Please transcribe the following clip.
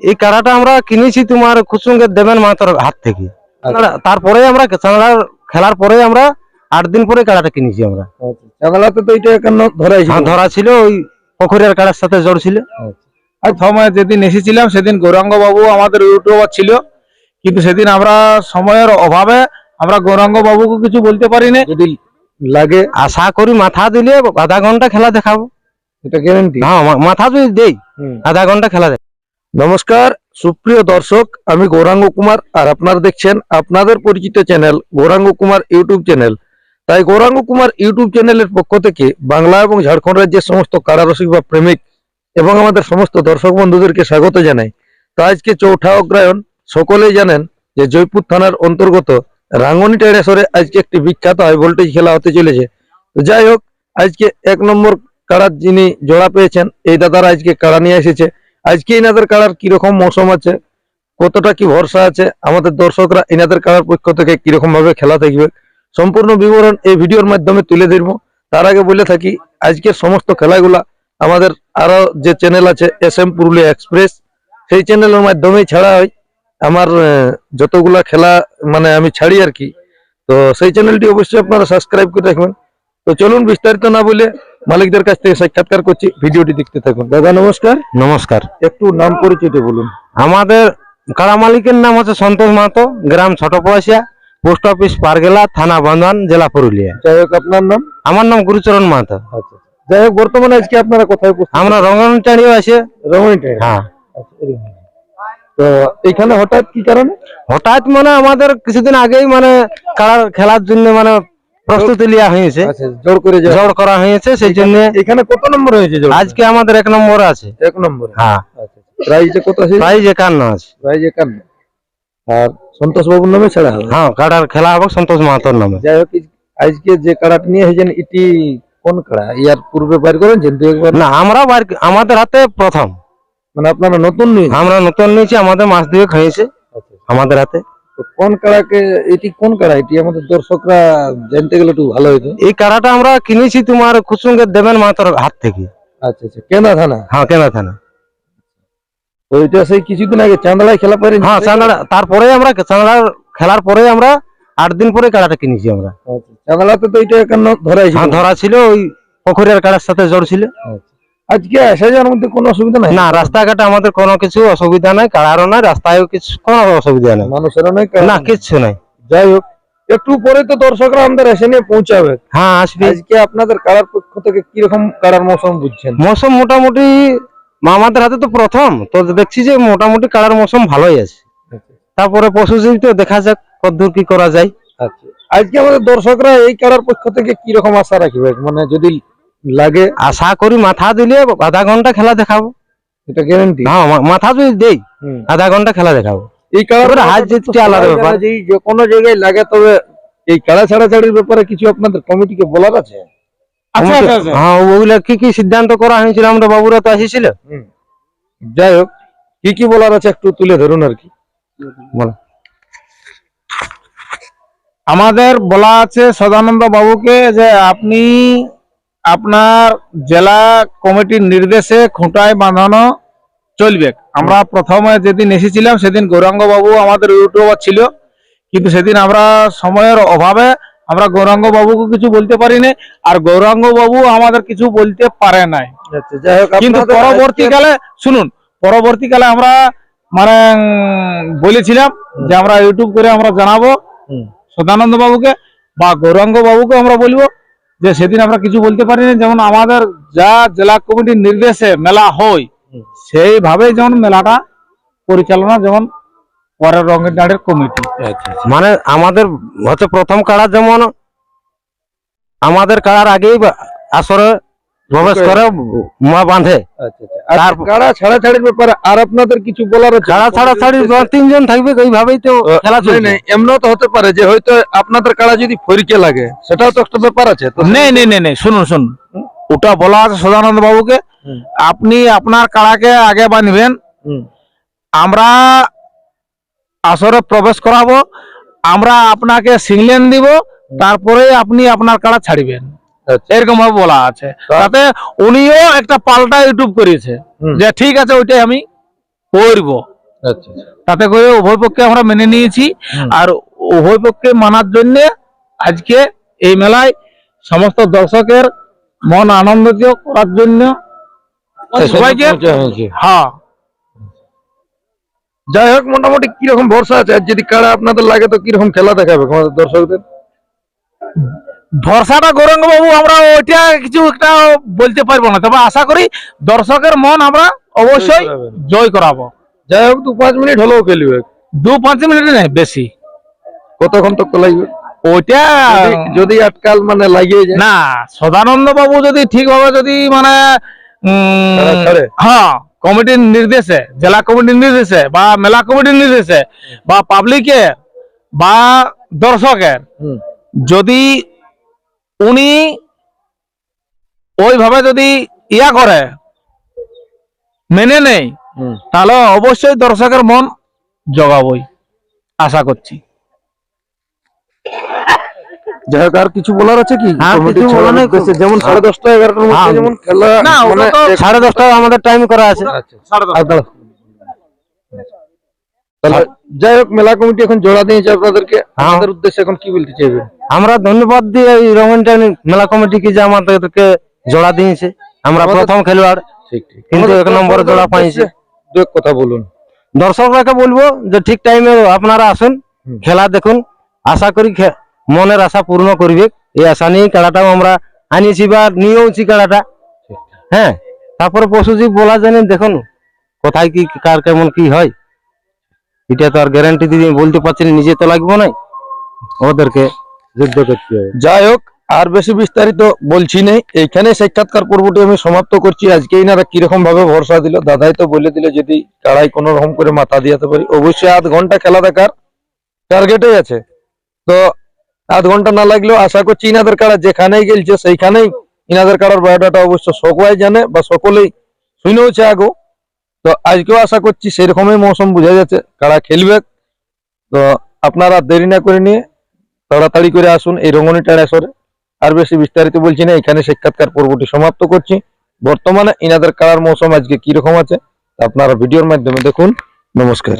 এই কাড়াটা আমরা কিনেছি তোমার কুসুঙ্গের দেবেন মাতার হাত থেকে। তারপরে আমরা খেলার পরে আমরা আট দিন পরে কাড়াটা কিনেছি আমরা। তো এটা এখানে হ্যাঁ ধরা ছিল ওই পুকুরের কাড়ার সাথে জোর ছিল। আর সময় যেদিন এসেছিলাম সেদিন গৌরাঙ্গ বাবু আমাদের ইউটিউবার ছিল। কিন্তু সেদিন আমরা সময়ের অভাবে আমরা গৌরাঙ্গ বাবুকে কিছু বলতে পারিনি। যদি লাগে। আশা করি মাথা দিলে আধা ঘণ্টা খেলা দেখাবো। এটা গ্যারেন্টি হ্যাঁ মাথা যদি দেই। আধা ঘণ্টা খেলা দেখ নমস্কার, সুপ্রিয় দর্শক, আমি গৌরাঙ্গ কুমার আর আপনারা দেখছেন আপনাদের পরিচিত channel Gauranga Kumar YouTube channel. তাই গৌরাঙ্গ কুমার ইউটিউব চ্যানেলের পক্ষ থেকে বাংলা এবং ঝাড়খণ্ড রাজ্যের সমস্ত কারারসিক বা প্রেমিক এবং আমাদের সমস্ত দর্শক বন্ধুদেরকে স্বাগত জানাই। তো আজকে চৌঠা অগ্রায়ণ, সকলেই জানেন যে জয়পুর থানার অন্তর্গত রাঙ্গনি টেরেসরে আজকে একটি বিখ্যাত হাই ভোল্টেজ খেলা হতে চলেছে। যাই হোক, আজকে এক নম্বর কাড়ার যিনি জোড়া পেয়েছেন, এই দাদারা আজকে কাড়া নিয়ে এসেছে? আজকে এনাদের কাড়ার কীরকম মৌসুম আছে? কতটা কি ভরসা আছে? আমাদের দর্শকরা এনাদের কাড়ার পক্ষ থেকে কীরকম ভাবে খেলা থাকবে সম্পূর্ণ বিবরণ এই ভিডিওর মাধ্যমে তুলে ধরব। তার আগে বলে থাকি, আজকের সমস্ত খেলাগুলা আমাদের আরও যে চ্যানেল আছে, এস এম পুরুলিয়া এক্সপ্রেস, সেই চ্যানেলের মাধ্যমেই ছাড়া হয়। আমার যতগুলা খেলা মানে আমি ছাড়ি আর কি। তো সেই চ্যানেলটি অবশ্যই আপনারা সাবস্ক্রাইব করে রাখবেন। তো চলুন বিস্তারিত না বলে মালিকদের কাছ থেকে সাক্ষাৎকার করছি ভিডিওটি দেখতে থাকুন। দাদা নমস্কার। নমস্কার। একটু নাম পরিচয়টা বলুন। আমাদের কাড়া মালিকের নাম হচ্ছে সন্তোষ মাহাতো গ্রাম ছোট পয়সা পোস্ট অফিস পারগেলা থানা বন্ধন জেলা পুরুলিয়া। যাই হোক আপনার নাম? আমার নাম গুরুচরণ মাহাতো। আচ্ছা যাই হোক বর্তমানে আজকে আপনারা কোথায় আমরা রঙ্গনটাড়িও আছে। রমণীটাই হ্যাঁ। তো এখানে হঠাৎ কি কারণে? হঠাৎ মানে আমাদের কিছুদিন আগেই মানে কাড়ার খেলার জন্য মানে প্রস্তুতি নেওয়া হয়েছে। আচ্ছা জোর করে জোর করা হয়েছে সেই জন্য এখানে কত নম্বর হয়েছে আজকে আমাদের এক নম্বর আছে। এক নম্বর। হ্যাঁ। প্রাইজটা কত আছে? প্রাইজ একান্ন আছে। প্রাইজ একান্ন। আর সন্তোষ বাবুর নামে ছাড়া হবে? হ্যাঁ কাড়ার খেলা হবে সন্তোষ মাহাতোর নামে। যাই হোক আজকে যে কাড়াটি নিয়ে এসেছেন এটি কোন কাড়া? ইয়ার পূর্বে বাইর করেছেন দু একবার না আমরা বার- আমাদের হাতে প্রথম। মানে আপনারা নতুন নিয়ে আমরা নতুন নিয়েছি আমাদের মাস দিয়ে খাইয়েছে আমাদের হাতে। তো কোন কাড়াকে এটি কোন কাড়া? এটি আমাদের দর্শকরা জানতে গেলে একটু ভালো হইতো। এই কাড়াটা আমরা কিনেছি তোমার দেবেন হাত থেকে। আচ্ছা আচ্ছা কেনা থানা? হ্যাঁ কেনা থানা। তো এটা সেই কিছুদিন আগে চাঁদলায় খেলা পারে হ্যাঁ চাঁদড়া তারপরে আমরা চাঁদড়ার খেলার পরে আমরা আট দিন পরে কাড়াটা কিনেছি আমরা। চাঁদলাতে তো এটা একান্ন ধরাই হ্যাঁ ধরা ছিল ওই পুকুরের কাড়ার সাথে জোর ছিল। আজকে আসা যাওয়ার মধ্যে কোনো অসুবিধা নাই? না রাস্তাঘাটে আমাদের কোনো কিছু অসুবিধা নাই কাড়ারও নাই রাস্তায়ও কিছু কোনো অসুবিধা নাই। মানুষেরও নাই না কিচ্ছু নাই। যাই হোক একটু পরে তো দর্শকরা আমাদের এসে নিয়ে পৌঁছাবে। হ্যাঁ আসবি। আজকে আপনাদের কারার পক্ষ থেকে কীরকম কারার মৌসুম বুঝছেন? মৌসুম মোটামুটি আমাদের হাতে তো প্রথম তো দেখছি যে মোটামুটি কাড়ার মৌসুম ভালোই আছে। তারপরে পশু তো দেখা যাক কতদূর কি করা যায়। আচ্ছা। আজকে আমাদের দর্শকরা এই কারার পক্ষ থেকে কীরকম আশা রাখবে? মানে যদি লাগে। আশা করি মাথা দিলে আধা ঘণ্টা খেলা দেখাবো। এটা গ্যারেন্টি হ্যাঁ মাথা যদি দেই আধা ঘণ্টা খেলা দেখাবো। এই এবারে হার জিতটা আলাদা ব্যাপার। যে যে কোনো জায়গায় লাগে তবে এই কারা ছাড়াছাড়ির ব্যাপারে কিছু আপনাদের কমিটিকে বলার আছে? আচ্ছা আচ্ছা আচ্ছা। হ্যাঁ ওগুলা কি কি সিদ্ধান্ত করা হয়েছিল? আমরা বাবুরা তো আসিছিল। যাই হোক কি কি বলার আছে একটু তুলে ধরুন আর কি। বলো। আমাদের বলা আছে সদানন্দ বাবুকে যে আপনি আপনার জেলা কমিটির নির্দেশে খুঁটায় বাঁধানো চলবে। আমরা প্রথমে যেদিন এসেছিলাম সেদিন গৌরাঙ্গবাবু আমাদের ইউটিউবার ছিল। কিন্তু সেদিন আমরা সময়ের অভাবে আমরা গৌরাঙ্গবাবুকে কিছু বলতে পারিনি আর গৌরাঙ্গ বাবু আমাদের কিছু বলতে পারে নাই। আচ্ছা কিন্তু পরবর্তীকালে শুনুন পরবর্তীকালে আমরা মানে বলেছিলাম যে আমরা ইউটিউব করে আমরা জানাব। সদানন্দ বাবুকে বা গৌরাঙ্গ বাবুকে আমরা বলব। যে সেদিন আমরা কিছু বলতে পারিনি যেমন আমাদের যা জেলা কমিটির নির্দেশে মেলা হয়। সেইভাবেই যেমন মেলাটা পরিচালনা যেমন পরের রঙের দাঁড়ের কমিটি আচ্ছা মানে আমাদের হচ্ছে প্রথম কাড়া যেমন আমাদের কাড়ার আগেই আসরে প্রবেশ করে মা বাঁধে। আচ্ছা আচ্ছা। ছাড়াছাড়ির ব্যাপারে আর আপনাদের কিছু বলার কাড়া তিনজন থাকবে ওইভাবেই তো খেলা এমনও তো হতে পারে যে হয়তো আপনাদের যদি ফরিকে লাগে সেটাও তো একটা ব্যাপার আছে। তো নেই নেই নেই শুনুন শুনুন। ওটা বলা আছে সদানন্দ বাবুকে। আপনি আপনার কাড়াকে আগে বাঁধবেন। আমরা আসরে প্রবেশ করাবো। আমরা আপনাকে সিগলেন দিব। তারপরে আপনি আপনার কাড়া ছাড়িবেন। এরকম ভাবে বলা আছে। তাতে উনিও একটা পাল্টা ইউটিউব করেছে যে ঠিক আছে ওইটাই আমি করব। আচ্ছা তাতে করে উভয় পক্ষে আমরা মেনে নিয়েছি। আর উভয় পক্ষে মানার জন্য আজকে এই মেলায় সমস্ত দর্শকের মন আনন্দিত করার জন্য সবাইকে হ্যাঁ। যাই হোক মোটামুটি কীরকম ভরসা আছে? আর যদি কারা আপনাদের লাগে তো কীরকম খেলা দেখাবে আমাদের দর্শকদের? ভরসাটা গৌরঙ্গ বাবু আমরা ওইটা কিছু একটা বলতে পারব না। তবে আশা করি দর্শকের মন আমরা অবশ্যই জয় করাবো। যাই হোক দু পাঁচ মিনিট হলেও খেলবে। দু পাঁচ মিনিট নেই বেশি। কতক্ষণ তো লাগবে? ওইটা যদি- আটকাল মানে লাগিয়ে যায়। না সদানন্দ বাবু যদি ঠিকভাবে যদি মানে হ্যাঁ কমিটির নির্দেশে জেলা কমিটির নির্দেশে বা মেলা কমিটির নির্দেশে বা পাবলিকের বা দর্শকের যদি উনি ওইভাবে যদি ইয়া করে মেনে নেই তাহলে অবশ্যই দর্শকের মন জগাবই আশা করছি যাই হোক আর কিছু বলার আছে কি। উদ্দেশ্যে যেমন সাড়ে দশটা এগারোটার মধ্যে হ্যাঁ। যেমন খেলা সাড়ে দশটায় আমাদের টাইম করা আছে। তাহলে যাই হোক মেলা কমিটি এখন জোড়া দিয়েছে আপনাদেরকে। হ্যাঁ। আমাদের উদ্দেশ্যে এখন কি বলতে চাইবেন আমরা ধন্যবাদ দিই এই মেলা কমিটিকে যে আমাদেরকে জোড়া দিয়েছে। আমরা প্রথম খেলোয়াড় ঠিক ঠিক। কিন্তু এক নম্বরে জোড়া পাইছে। দু এক কথা বলুন। দর্শকরাকে বলব যে ঠিক টাইমে আপনারা আসুন খেলা দেখুন। আশা করি মনের আশা পূর্ণ করবে। এই আশা নিয়ে খেলাটাও আমরা আনিয়েছি বা নিয়েওছি খেলাটা। হ্যাঁ তারপরে পশুজি বলা জানেন দেখুন কোথায় কি কার কেমন কি হয়। এটা তো আর গ্যারান্টি দিয়ে বলতে পারছি না, নিজে তো লাগবো না ওদেরকে যুদ্ধ করতে হবে। যাই হোক, আর বেশি বিস্তারিত বলছি না এইখানে সাক্ষাৎকার পর্বটি আমি সমাপ্ত করছি। আজকে ইনারা কীরকম ভাবে ভরসা দিল, দাদাই তো বলে দিল, যদি কাড়াই কোন রকম করে মাথা দিয়াতে পারি। অবশ্যই আধ ঘণ্টা খেলা দেখার টার্গেটেই আছে। তো আধ ঘণ্টা না লাগলেও আশা করছি ইনাদের কাড়া যেখানেই গেলছে, সেইখানেই ইনাদের কাড়ার বায়োডাটা অবশ্য সকলাই জানে বা সকলেই শুনেওছে আগো তো আজকেও আশা করছি সেরকমই মৌসুম বোঝা যাচ্ছে কারা খেলবে। তো আপনারা দেরি না করে নিয়ে তাড়াতাড়ি করে আসুন এই রঙ্গনি টেরাসরে আর বেশি বিস্তারিত বলছি না, এখানে সাক্ষাৎকার পর্বটি সমাপ্ত করছি। বর্তমানে ইনাদের কালার মৌসুম আজকে কীরকম আছে আপনারা ভিডিওর মাধ্যমে দেখুন। নমস্কার।